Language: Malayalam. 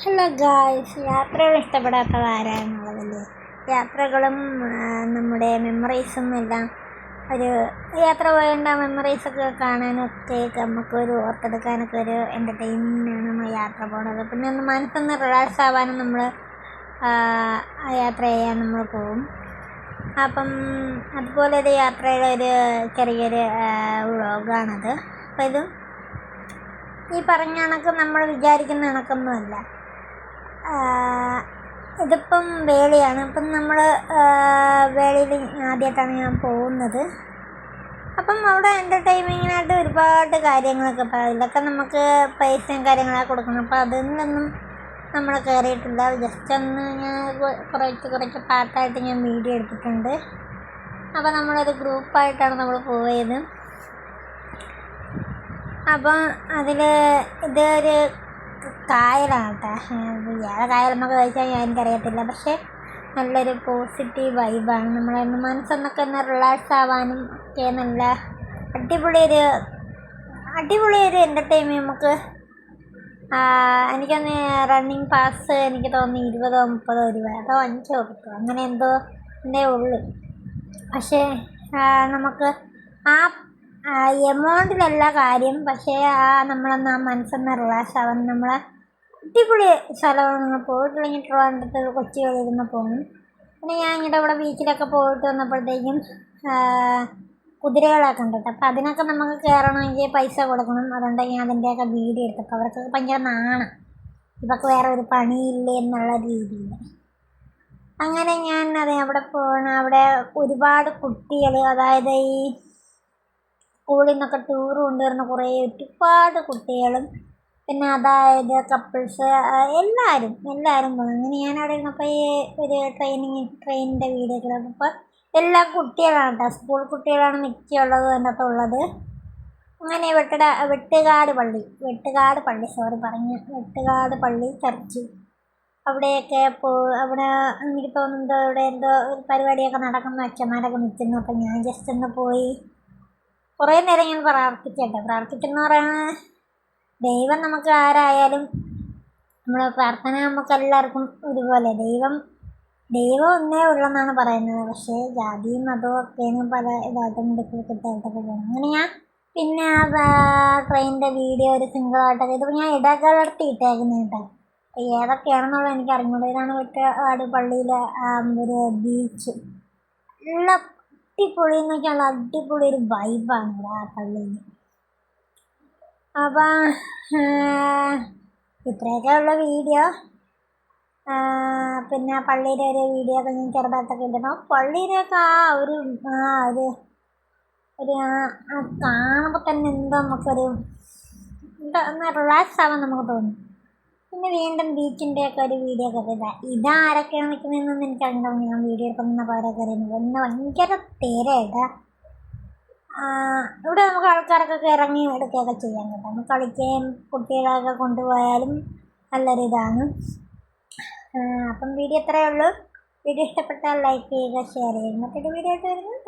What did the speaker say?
ഹലോ ഗായ്സ് യാത്രകൾ ഇഷ്ടപ്പെടാത്തത് ആരാണെന്നുള്ളതല്ലേ യാത്രകളും നമ്മുടെ മെമ്മറീസും എല്ലാം ഒരു യാത്ര പോയേണ്ട മെമ്മറീസൊക്കെ കാണാനൊക്കെ നമുക്കൊരു ഓർത്തെടുക്കാനൊക്കെ ഒരു എന്റർടൈൻമെന്റാണ് നമ്മൾ യാത്ര പോകുന്നത് പിന്നെ ഒന്ന് മനസ്സൊന്ന് റിലാക്സ് ആവാനും നമ്മൾ യാത്ര ചെയ്യാൻ നമ്മൾ പോകും അപ്പം അതുപോലെ ഒരു യാത്രയുടെ ഒരു ചെറിയൊരു വ്ളോഗാണത്. അപ്പം ഇത് ഈ പറഞ്ഞ കണക്ക് നമ്മൾ വിചാരിക്കുന്ന കണക്കൊന്നുമല്ല. ഇതിപ്പം വേളിയാണ്. ഇപ്പം നമ്മൾ വേളിയിൽ ആദ്യമായിട്ടാണ് ഞാൻ പോകുന്നത്. അപ്പം അവിടെ എന്റർടൈൻമെന്റിനായിട്ട് ഒരുപാട് കാര്യങ്ങളൊക്കെ പറയാം ഇതൊക്കെ നമുക്ക് പൈസയും കാര്യങ്ങളൊക്കെ കൊടുക്കണം. അപ്പോൾ അതിൽ നിന്നൊന്നും നമ്മൾ കയറിയിട്ടില്ല ജസ്റ്റ് ഒന്ന് ഞാൻ കുറച്ച് കുറച്ച് പാട്ടായിട്ട് ഞാൻ വീഡിയോ എടുത്തിട്ടുണ്ട്. അപ്പോൾ നമ്മളൊരു ഗ്രൂപ്പായിട്ടാണ് നമ്മൾ പോയത്. അപ്പം അതിൽ ഇതൊരു കായലാണ് കേട്ടോ കായൽ നമുക്ക് കഴിച്ചാൽ ഞാൻ എനിക്കറിയത്തില്ല. പക്ഷേ നല്ലൊരു പോസിറ്റീവ് വൈബാണ് നമ്മളെ മനസ്സൊന്നൊക്കെ ഒന്ന് റിലാക്സ് ആവാനും ഒക്കെ നല്ല അടിപൊളിയൊരു അടിപൊളിയൊരു എന്റർടൈൻമെന്റ് നമുക്ക് എനിക്കൊന്ന് റണ്ണിങ് പാസ് എനിക്ക് തോന്നി ഇരുപതോ മുപ്പതോ രൂപ അതോ അഞ്ചോ കിട്ടും അങ്ങനെ എന്തോ എന്തേ ഉള്ളു. പക്ഷേ നമുക്ക് ആ എമൗണ്ടിലല്ല കാര്യം പക്ഷേ ആ നമ്മളൊന്ന് ആ മനസ്സൊന്ന് റിലാക്സ് ആവാൻ നമ്മളെ അടിപൊളി സ്ഥലമാണ്. നിങ്ങൾ പോയിട്ടില്ലെങ്കിൽ ട്രിവാൻഡ്രത്ത് കൊച്ചി ഇരുന്ന് പോകും പിന്നെ ഞാൻ ഇങ്ങോട്ട് ഇവിടെ ബീച്ചിലൊക്കെ പോയിട്ട് വന്നപ്പോഴത്തേക്കും കുതിരകളെ കേട്ടോ. അപ്പം അതിനൊക്കെ നമുക്ക് കയറണമെങ്കിൽ പൈസ കൊടുക്കണം. അതുകൊണ്ട് ഞാൻ അതിന്റെയൊക്കെ വീഡിയോ എടുത്തപ്പോൾ അവർക്ക് ഭയങ്കര നാണം. ഇവർക്ക് വേറെ ഒരു പണിയില്ലേ എന്നുള്ള രീതിയിൽ. അങ്ങനെ ഞാൻ അതെ അവിടെ പോകണം അവിടെ ഒരുപാട് കുട്ടികൾ അതായത് ഈ സ്കൂളിൽ നിന്നൊക്കെ ടൂർ കൊണ്ടുവരുന്ന കുറേ ഒരുപാട് കുട്ടികളും പിന്നെ അതായത് കപ്പിൾസ് എല്ലാവരും എല്ലാവരും പോകും അങ്ങനെ ഞാൻ അവിടെ ഇരുന്നപ്പോൾ ഈ ഒരു ട്രെയിനിങ് ട്രെയിനിന്റെ വീഡിയോ അപ്പോൾ എല്ലാ കുട്ടികളാണ് കേട്ടോ സ്കൂൾ കുട്ടികളാണ് മിക്കുള്ളത് അതിനകത്ത് ഉള്ളത്. അങ്ങനെ വെട്ടട വെട്ടുകാട് പള്ളി വെട്ടുകാട് പള്ളി സോറി പറഞ്ഞ. വെട്ടുകാട് പള്ളി ചർച്ച്. അവിടെയൊക്കെ പോ അവിടെ എനിക്ക് തോന്നുന്നത് അവിടെ എന്തോ ഒരു പരിപാടിയൊക്കെ നടക്കുന്ന അച്ഛന്മാരൊക്കെ നിൽക്കുന്നു. അപ്പം ഞാൻ ജസ്റ്റ് ഒന്ന് പോയി കുറേ നേരം ഞാൻ പ്രാർത്ഥിക്കട്ടെ പ്രാർത്ഥിക്കുന്ന പറയുന്നത് ദൈവം നമുക്ക് ആരായാലും നമ്മുടെ പ്രാർത്ഥന നമുക്ക് എല്ലാവർക്കും ഒരുപോലെ. ദൈവം ദൈവം ഒന്നേ ഉള്ളെന്നാണ് പറയുന്നത്. പക്ഷേ ജാതിയും മതവും ഒക്കെയാണ് പല ഇതായിട്ടും ഡിഫിക്കൽട്ടായിട്ടൊക്കെ പോകുന്നത് അങ്ങനെ ഞാൻ പിന്നെ ആ ട്രെയിനിന്റെ വീഡിയോ ഒരു സിംഗിളായിട്ടൊക്കെ ഇത് ഞാൻ ഇടകലർത്തി ഇട്ടേക്കുന്നത് കേട്ടോ. ഏതൊക്കെയാണെന്നുള്ളത് എനിക്ക് അറിഞ്ഞൂടാ. ഇതാണ് ആട് പള്ളിയിലെ ഒരു ബീച്ച് നല്ല അടിപൊളി എന്ന് അടിപൊളി ഒരു വൈബാണ് ഇവിടെ ആ പള്ളിയിൽ അപ്പം ഇത്രയൊക്കെ ഉള്ള വീഡിയോ പിന്നെ പള്ളിയുടെ ഒരു വീഡിയോ ഒക്കെ ഞാൻ ചെറുതായിട്ടൊക്കെ ഇടണം പള്ളിയിലൊക്കെ ആ ഒരു ആ ഒരു ഒരു കാണുമ്പോൾ തന്നെ എന്തോ നമുക്കൊരു എന്താ റിലാക്സ് ആവാൻ നമുക്ക് തോന്നും. പിന്നെ വീണ്ടും ബീച്ചിന്റെ ഒക്കെ ഒരു വീഡിയോ ഒക്കെ ഇതാ. ഇതാരൊക്കെയാണ് എനിക്ക് അറിഞ്ഞോ ഞാൻ വീഡിയോ എടുക്കുന്ന പേരൊക്കെ അറിയുന്നത് ഇന്ന് ഭയങ്കര തിരയായിട്ടാ ഇവിടെ നമുക്ക് ആൾക്കാർക്കൊക്കെ ഇറങ്ങി എടുക്കുകയൊക്കെ ചെയ്യാൻ കേട്ടോ. നമുക്ക് കളിക്കുകയും കുട്ടികളെയൊക്കെ കൊണ്ടുപോയാലും നല്ലൊരിതാണ് അപ്പം വീഡിയോ ഇത്രയേ ഉള്ളൂ. വീഡിയോ ഇഷ്ടപ്പെട്ടാൽ ലൈക്ക് ചെയ്യുക ഷെയർ ചെയ്യുക. മറ്റൊരു വീഡിയോ ആയിട്ട് വരുന്നത്